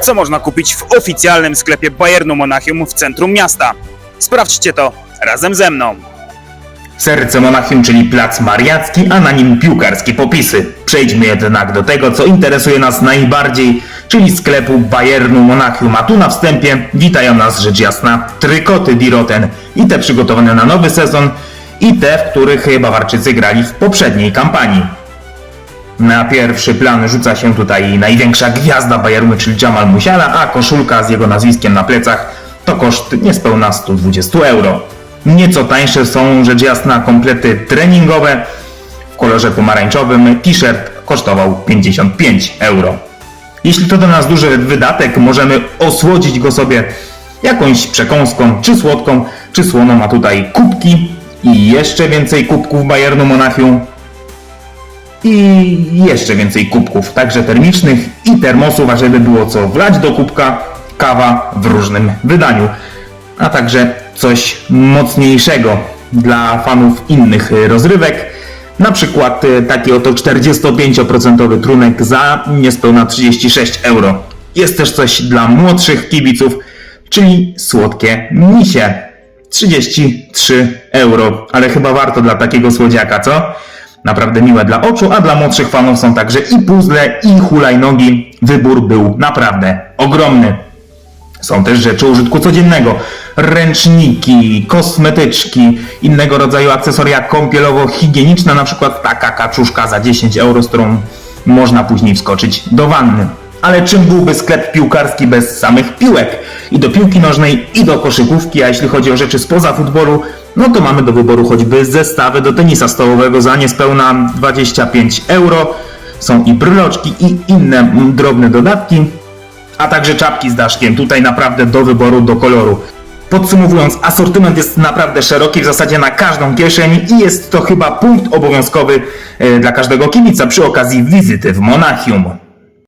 co można kupić w oficjalnym sklepie Bayernu Monachium w centrum miasta. Sprawdźcie to razem ze mną. Serce Monachium, czyli plac mariacki, a na nim piłkarskie popisy. Przejdźmy jednak do tego, co interesuje nas najbardziej, czyli sklepu Bayernu Monachium. A tu na wstępie witają nas rzecz jasna trykoty Diroten i te przygotowane na nowy sezon i te, w których Bawarczycy grali w poprzedniej kampanii. Na pierwszy plan rzuca się tutaj największa gwiazda Bayernu, czyli Jamal Musiala, a koszulka z jego nazwiskiem na plecach to koszt niespełna 120 euro. Nieco tańsze są rzecz jasna komplety treningowe w kolorze pomarańczowym. T-shirt kosztował 55 euro. Jeśli to do nas duży wydatek, możemy osłodzić go sobie jakąś przekąską, czy słodką, czy słoną, a tutaj kubki i jeszcze więcej kubków Bayernu Monachium i jeszcze więcej kubków, także termicznych i termosów, a żeby było co wlać do kubka, kawa w różnym wydaniu, a także coś mocniejszego dla fanów innych rozrywek, na przykład y, taki oto 45% trunek za niespełna 36 euro. Jest też coś dla młodszych kibiców, czyli słodkie misie. 33 euro, ale chyba warto dla takiego słodziaka, co? Naprawdę miłe dla oczu, a dla młodszych fanów są także i puzzle, i hulajnogi. Wybór był naprawdę ogromny. Są też rzeczy użytku codziennego. Ręczniki, kosmetyczki, innego rodzaju akcesoria kąpielowo-higieniczne, na przykład taka kaczuszka za 10 euro, z którą można później wskoczyć do wanny. Ale czym byłby sklep piłkarski bez samych piłek? I do piłki nożnej, i do koszykówki, a jeśli chodzi o rzeczy spoza futbolu, no to mamy do wyboru choćby zestawy do tenisa stołowego za niespełna 25 euro. Są i bryloczki, i inne drobne dodatki a także czapki z daszkiem. Tutaj naprawdę do wyboru, do koloru. Podsumowując, asortyment jest naprawdę szeroki, w zasadzie na każdą kieszeń i jest to chyba punkt obowiązkowy e, dla każdego kibica przy okazji wizyty w Monachium.